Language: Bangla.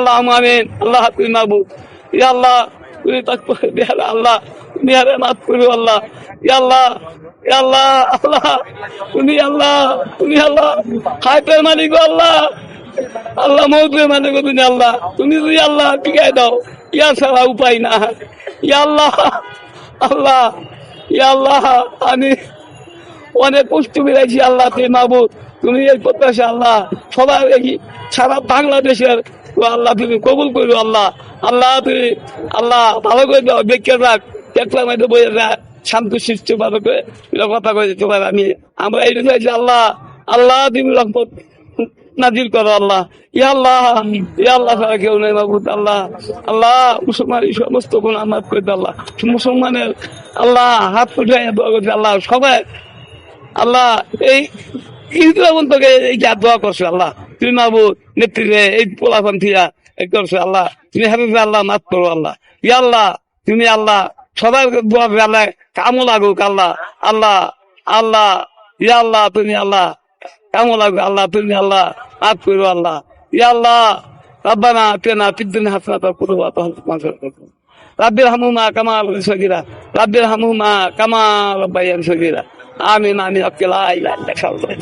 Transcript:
আল্লাহ আমিন আল্লাহ তুমি মাহবুব ইয়া আল্লাহ তুমি আল্লাহ তুমি মাফ করো আল্লাহ ইয়া আল্লাহ ইয়া আল্লাহ আল্লাহ তুমি আল্লাহ তুমি আল্লাহ হাইপের মালিক আল্লাহ আল্লাহ মালিক তুমি আল্লাহ তুমি যদি আল্লাহ দাও ইয়া ছাড়া উপায় না ইয়া আল্লাহ আল্লাহ ইয়া আল্লাহ আমি অনেক কষ্ট বেড়েছি আল্লাহ তুই মাহবুব তুমি এই প্রত্যাশা আল্লাহ সবাই সারা বাংলাদেশের আল্লাহ, তুমি কবুল করো আল্লাহ। আল্লাহ, তুমি আল্লাহ ভালো করে দাও বেকে রাখ। দেখলাম এটা বই রাখ শান্ত সৃষ্ট ভালো করে কথা কয়ে দিতে পারে। আমি আমরা এই চাইছি আল্লাহ আল্লাহ তুমি রহমত নাজির করো আল্লাহ। ইয়া আল্লাহ ইয়া আল্লাহ ছাড়া কেউ নেই মাহবুদ আল্লাহ। আল্লাহ, মুসলমান এই সমস্ত গুণ মাফ করে আল্লাহ। মুসলমানের আল্লাহ হাত উঠে দোয়া করছে আল্লাহ সবাই আল্লাহ এই ইসলাম তোকে এই যা দোয়া করছ আল্লাহ। তুমি মাহবুদ নেত্রীরে এই পোলাপান থিয়া এই করছো আল্লাহ তুমি হাফিজ আল্লাহ মাফ করো আল্লাহ ইয়া আল্লাহ তুমি আল্লাহ সবার দোয়া করে আল্লাহ কামও লাগুক আল্লাহ আল্লাহ আল্লাহ ইয়া আল্লাহ তুমি আল্লাহ কামও লাগুক আল্লাহ তুমি আল্লাহ মাফ করো আল্লাহ ইয়া আল্লাহ ربنا اتنا في الدنيا حسنة وفي الآخرة رب ارحمهما كما ربياني صغيرا رب ارحمهما كما ربياني صغيرا آمين آمين أقل لا إله إلا الله